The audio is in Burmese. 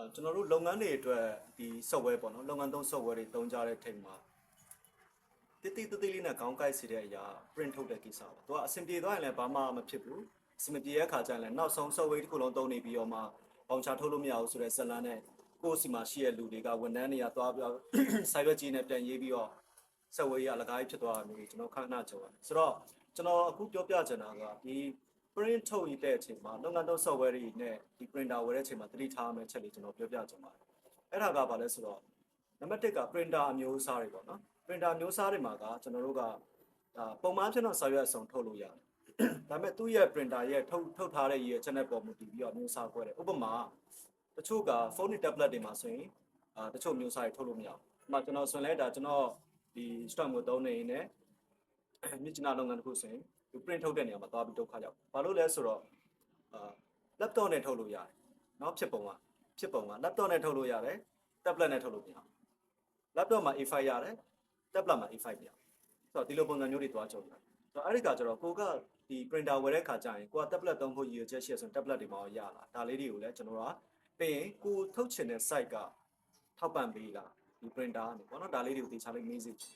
အဲကျွန်တော်တို့လုပ်ငန်းတွေအတွက်ဒီ software ပေါ့နော်လုပ်ငန်းသုံး software တွေသုံးကြတဲ့ထိန်မှာတိတိတတိလေးနဲ့ခေါင်းကိုက်စီတဲ့အရာ print ထုတ်တဲ့ကိစ္စပါသူကအဆင်ပြေသွားရင်လည်းဘာမှမဖြစ်ဘူးအဆင်မပြေတဲ့အခါကျရင်လည်းနောက်ဆုံး software တစ်ခုလုံးသုံးနေပြီးတော့မှပေါင်ချထုတ်လို့မရဘူးဆိုတဲ့ဇက်လန်းနဲ့ကိုယ့်စီမှာရှိတဲ့လူတွေကဝန်ထမ်းတွေကသွားပြီးတော့ cyber ကြီးနဲ့ပြန်ရေးပြီးတော့ software ကြီးအလကားကြီးဖြစ်သွားတာမျိုးတွေကျွန်တော်ခဏခဏကြုံရတယ်ဆိုတော့ကျွန်တော်အခုပြောပြချင်တာကဒီ print ထုတ်ရတဲ့အချိန်မှာလုပ်ငန်းသုံး software တွေနဲ့ဒီ printer ဝယ်တဲ့အချိန်မှာသတိထားမယ့်ချက်လေးကျွန်တော်ပြောပြချင်ပါတယ်အဲ့ဒါကဘာလဲဆိုတော့နံပါတ်1က printer အမျိုးအစားတွေပေါ့နော် printer အမျိုးအစားတွေမှာကကျွန်တော်တို့ကဒါပုံမှန်ဖြစ်တော့စာရွက်အစုံထုတ်လို့ရတယ်ဒါပေမဲ့သူ့ရဲ့ printer ရဲ့ထုတ်ထုတ်ထားတဲ့ရည်ရဲ့ channel ပေါ်မူတည်ပြီးတော့အမျိုးအစားကွဲတယ်ဥပမာတချို့က phone နဲ့ tablet တွေမှာဆိုရင်အာတချို့မျိုးစားတွေထုတ်လို့မရဘူးဥပမာကျွန်တော်ဆိုရင်လည်းဒါကျွန်တော်ဒီ stock ကိုသုံးနေနေ မြစ်ချနာလုပ်ငန်းတစ်ခုဆိုရင်ဒီ print ထုတ်တဲ့နေရာမှာသွားပြီးဒုက္ခရောက်ဘာလို့လဲဆိုတော့အာ laptop နဲ့ထုတ်လို့ရတယ်เนาะဖြစ်ပုံကဖြစ်ပုံက laptop နဲ့ထုတ်လို့ရတယ် tablet နဲ့ထုတ်လို့မရဘူး laptop မှာ A5 ရတယ် tablet မှာ A5 မရဘူးဆိုတော့ဒီလိုပုံစံမျိုးတွေတွားကြုံတယ်ဆိုတော့အဲ့ဒီကကျတော့ကိုကဒီ printer ဝယ်တဲ့ခါကျရင်ကိုက tablet သုံးဖို့ရည်ရွယ်ချက်ရှိရဆိုရင် tablet တွေမှာရလာဒါလေးတွေကိုလည်းကျွန်တော်တို့ကပြီးရင်ကိုထုတ်ချင်တဲ့ site ကထောက်ပံ့ပေးတာဒီ printer ကနေပေါ့နော်ဒါလေးတွေကိုသေချာလေးမေးစေချင်